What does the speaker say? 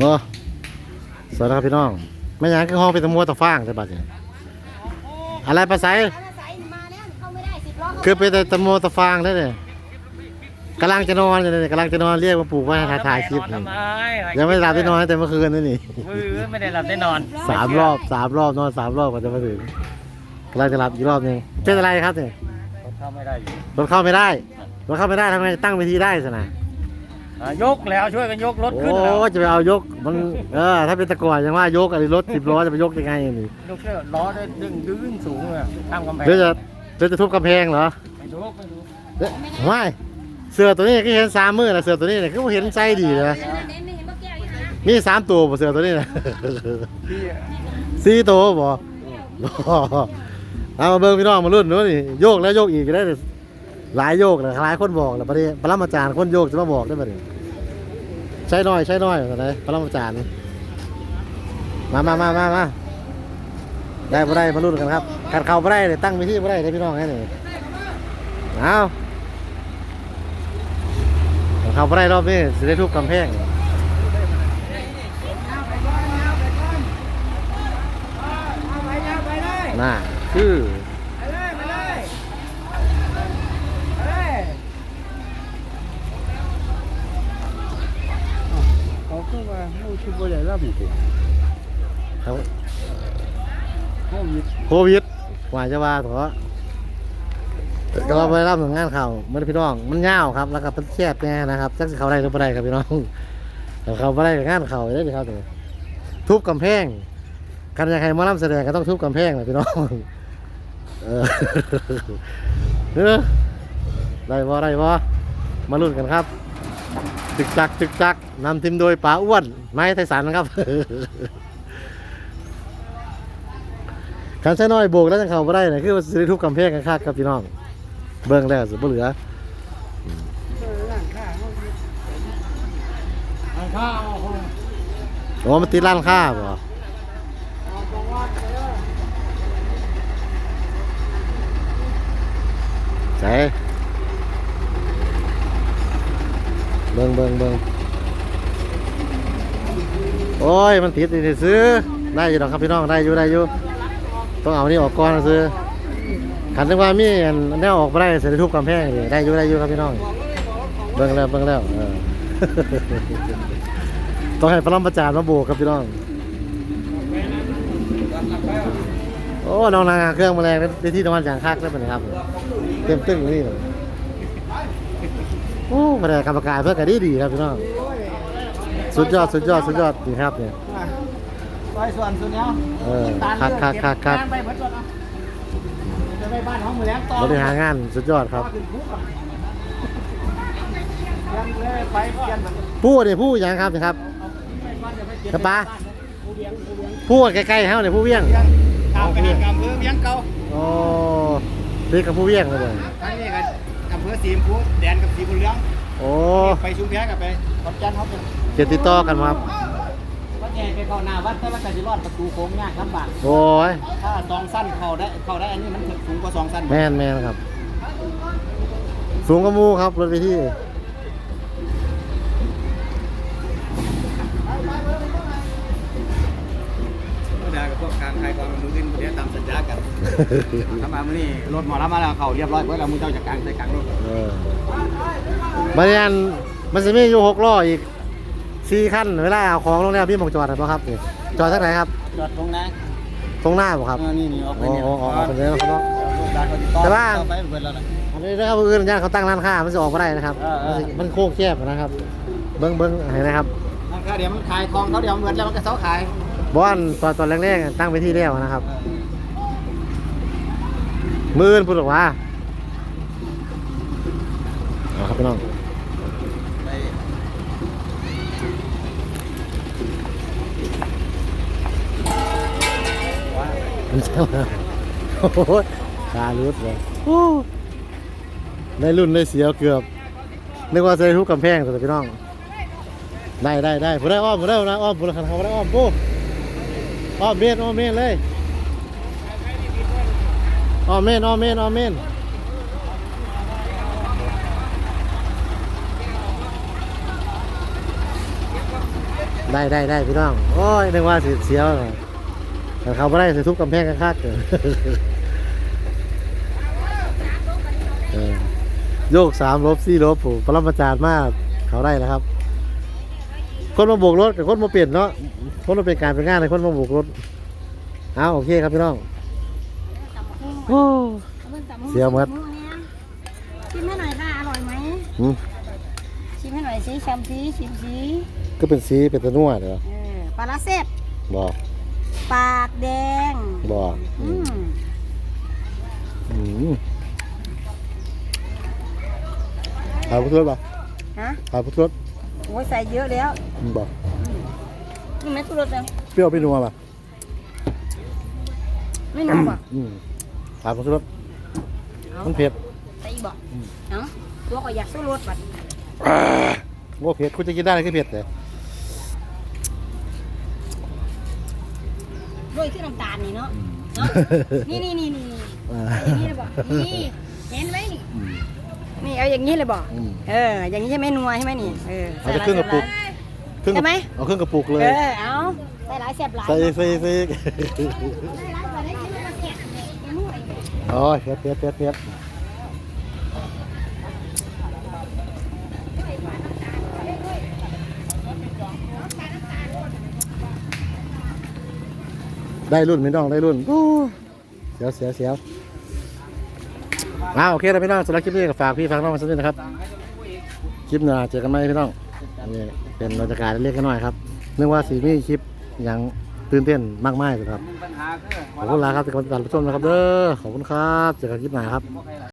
โอ้สวัสดีครับพี่น้องไม่อยากคือห้องเป็นตะมัวตะฟางใช่ปะเนี่ยอะไรภาษาเอามาใส่มาแล้วเข้าไม่ได้สิบล้อเข้าคือเป็นแต่ตะมัวตะฟางได้เลยกำลังจะนอนอยู่เลยกำลังจะนอนเรียกมาปลูกไว้ให้ถ่ายคลิปนอนนี่ทำไมยังไม่หลับได้นอนตั้งแต่เมื่อคืนนี่นี่มือไม่ได้หลับได้นอนสามรอบสามรอบนอนสามรอบกว่าจะมาถึงกำลังจะหลับอีกรอบหนึงเป็นอะไรครับเนี่ยรถเข้าไม่ได้อยู่รถเข้าไม่ได้รถเข้าไม่ได้ทำไงตั้งเวทีได้สินะ อะยกแล้วช่วยกันยกรถโอ้ขึ้นแล้วจะไปเอายกมันเออถ้าเป็นแตะกอนยังว่ายกอะไรรถสิบล้อจะไปยกยังไงนี่ยกเชือกล้อได้ดึงดึงสูงเลยข้ามกำแพงหรือจะหรือจะทุบกำแพงเหรอไม่ดูไม่ดูเอ๊ะไม่เสือตัวนี้ก็เห็นสามมือนะเสือตัวนี้เนี่ยก็เห็นไซส์ดีเลยเน้นไม่เห็นว่าแก้วอยู่นะมีสามตัวบ่เสือตัวนี้นะพี่สี่ตัวบ่เอามาเบิ่งพี่น้องมารุ่นนู้นนี่โยกแล้วโยกอีกก็ได้หลายโยกเลยหลายคนบอกแล้วประเดี๋ยวปรมาจารย์คนโยกจะมาบอกได้ประเดี๋ยวใช่น้อยใช่น้อยอะไรปรมามจารย์มามามามามาได้บ่ได้มารุ่นกันครับการเข้าบ่ได้เลยตั้งไปที่บ่ได้เลยพี่น้องแค่นี้เอาการเข้าบ่ได้รอบนี้สิได้ทุบกำแพงน่าคือ เขาขึ้นมาผู้ชุบใหญ่ร่ำสิเขาโควิดโควิดกว่าจะว่าเถอะก็เราไปรับงานข่าวมันพี่น้อง มันยาวครับ แล้วก็เป็นแคบแน่นะครับจักสิเขาได้หรือไม่ได้ครับพี่น้องแต่เขาไม่ได้กับงานข่าวได้เลยครับเนี่ยทุบกำแพงกันอยากให้หมาล่ำแสดงก็ต้องทุบกำแพงนะพี่น้อง เออเออได้บ่ได้บ่มาลุ้นกันครับ จึกจักจึกจักนำทีมโดยป๋าอ้วน ไม้ไทสันครับคันใช้น้อยโบกแล้วจังเขาบ่ได้นะคือว่าสิได้ทุบกำแพงกันคักครับพี่น้อง เบิ่งแล้วสิบ่เหลือโอ้มันติดร้านค้าบ่ใส่ เบิ่งเบิ่งเบิ่งโอ้ยมันติดนี่ซื้อได้อยู่ดอกครับพี่น้องได้อยู่ได้อยู่ต้องเอานี่ออกก่อนซื้อขันจังว่ามีอันแนวออกบ่ได้เสิได้ทุบกำแพงนี่ได้อยู่ได้อยู่ครับพี่น้องเบิ่งแล้วเบิ่งแล้วต้องให้พลังประจานมาโบกครับพี่น้องโอ้น้องนางเครื่องแมลงในที่นอนอย่างคักได้ปะเนี่ยครับ เต็มตึ้งนี่เลย โอ้มาได้กรรมการเพื่อนกันดีดีครับพี่น้องสุดยอดสุดยอดสุดยอดนี่ครับเนี่ยไปส่วนส่วนเนี้ยเออคักคักคักคักไปเบิดก่อนนะจะไปบ้านห้องมือแล้วต่อบริหารงานสุดยอดครับถึงคุกอะยังเลยไปเปลี่ยนมันผู้เนี่ยผู้หยังครับนะครับไปบ้านจะไปเปลี่ยนครับป้าผู้เลี้ยงผู้เลี้ยงผู้ใกล้ๆเฮาเนี่ยผู้เวียงตามไปหากำเภอเลี้ยงเก่าโอ้นี่กับผู้เวียงเลยบ่ทั้งนี้กันอำเภอสีชมพูแดนกับสีบุญเรืองโอ้ ไปชุมแพกับไปขอนแก่นเขาเป็นเกียรติดต่อกันครับ วัดใหญ่ไปเข้าหน้าวัดแต่ว่าแต่จะรอดประตูโค้งยากลำบากโอ้ย ถ้าสองสั้นเข้าได้เข้าได้อันนี้มันถึงสูงกว่าสองสั้นแม่นแม่นครับ สูงกว่าหมูครับรถไปที่ารขายความมือขึ้นเดี๋ยวตามสัญญากันถ้ามามื่อนี้รถหมอรับมาแล้วเขาเรียบร้อยเพื่อเรามือเจ้าจากกลางใส่กลางรถเออมันยันมันจะมีอยู่หกล้ออีกสี่ขั้นเวลาเอาของลงแล้วพี่หมองจอดนะครับนี่จอดทักไหนครับจอดตรงนั้นตรงหน้าบ่ครับอ่านี่นี่ออกไปอ๋อเนี่ยอ๋ออ๋อเป็นเรื่องครับเนาะร้านเขาติดต่อแต่ว่าต่อไปเปิดแล้วนะอันนี้นะครับอื่นญาติเขาตั้งร้านค้ามันจะออกมาได้นะครับเออเออมันสิมันโค้งแคบนะครับ เบิ้งเบิ้งเห็นนะครับร้านค้าเดี๋ยวมันขายของเขาเดี๋ยวเหมือนแล้วมันก็เสาขาย บอนตอนตอนแรกๆตั้งไปที่แล้วนะครับ มือนพูดออกว่าเอาครับพี่น้องมันจะมาโอ้โหตาลุดเลยโอ้ได้รุ่นได้เสียวเกือบนึกว่าจะได้ทุบกำแพงแต่พี่น้อง ได้ได้ได้ผมได้อ้อมผมได้นะอ้อมผมได้เขาได้อ้อมปุ๊บ อ้อมเมนอ้อมเมนเลยอ้อมเมนอ้อมเมนอ้อมเมนได้ได้ได้พี่น้อง โอ้ยนึกว่าสิเสียวแต่เขาไม่ได้สิทุบกำแพงกันคักๆเกินเออโยกสามลบสี่ลบผมปรมาจารย์มากเขาได้แล้วครับ คนมาโบกรถกับคนมาเปลี่ยนเนาะคนมาเป็นการเป็นงานในคนมาโบกรถเอาโอเคครับพี่น้องโอ้เสียวหมดชิมให้หน่อยค่ะอร่อยไหมหืมชิมให้หน่อยสิแชมซีชิมซีก็เป็นสีเป็นตะนัวเด้อเออปลาร้าเซ็บบอกปากแดงบอกอืมอืมขายพุทธรถป่ะฮะขายพุทธรถโอ้ยใส่เยอะแล้วบอกนี่ไม่ตุรสเลยเปรี้ยวไม่นัวป่ะไม่นุ่มป่ะอืมขายพุทธรถมันเผ็ดใส่อีกบอกเนาะตัวก็อยากสู้รสบัดโอ้เผ็ดคุณจะกินได้เลยคือเผ็ดเลยด้วยที่น้ำตาลนี่เนาะเนาะนี่นี่นี่นี่อ่าอย่างนี้เลยบอกนี่เห็นไหมนี่อืม นี่เอาอย่างนี้เลยบอกอืม เออ อย่างนี้ใช่ไหมนัวใช่ไหมนี่เออเอาไปครึ่งกระปุกครึ่งกใช่ไหมเอาครึ่งกระปุกเลย เออเอาใส่หลายแซ่บหลายใส่ใส่ใส่ใส่หลายกว่าได้กินมาแซ่บเนี่ยนัวอีกโอ้ยเผ็ดเผ็ดเผ็ดเผ็ดได้รุ่นพี่น้องได้รุ่นโอ้เสียวเสียวเสียว อ้าวโอเคแล้วพี่น้องสำหรับคลิปนี้ก็ฝากพี่ฝากน้องมาสักนิดนะครับ คลิปหน้าเจอกันไหมพี่น้องนี่เป็นบรรยากาศเล็กๆน้อยๆครับเนื่องว่าสีมีคลิปอย่างตื่นเต้นมากมายเลยครับ ขอบคุณลาครับที่กำลังติดตามรับชมนะครับเด้อขอบคุณครับเจอกันคลิปหน้าครับ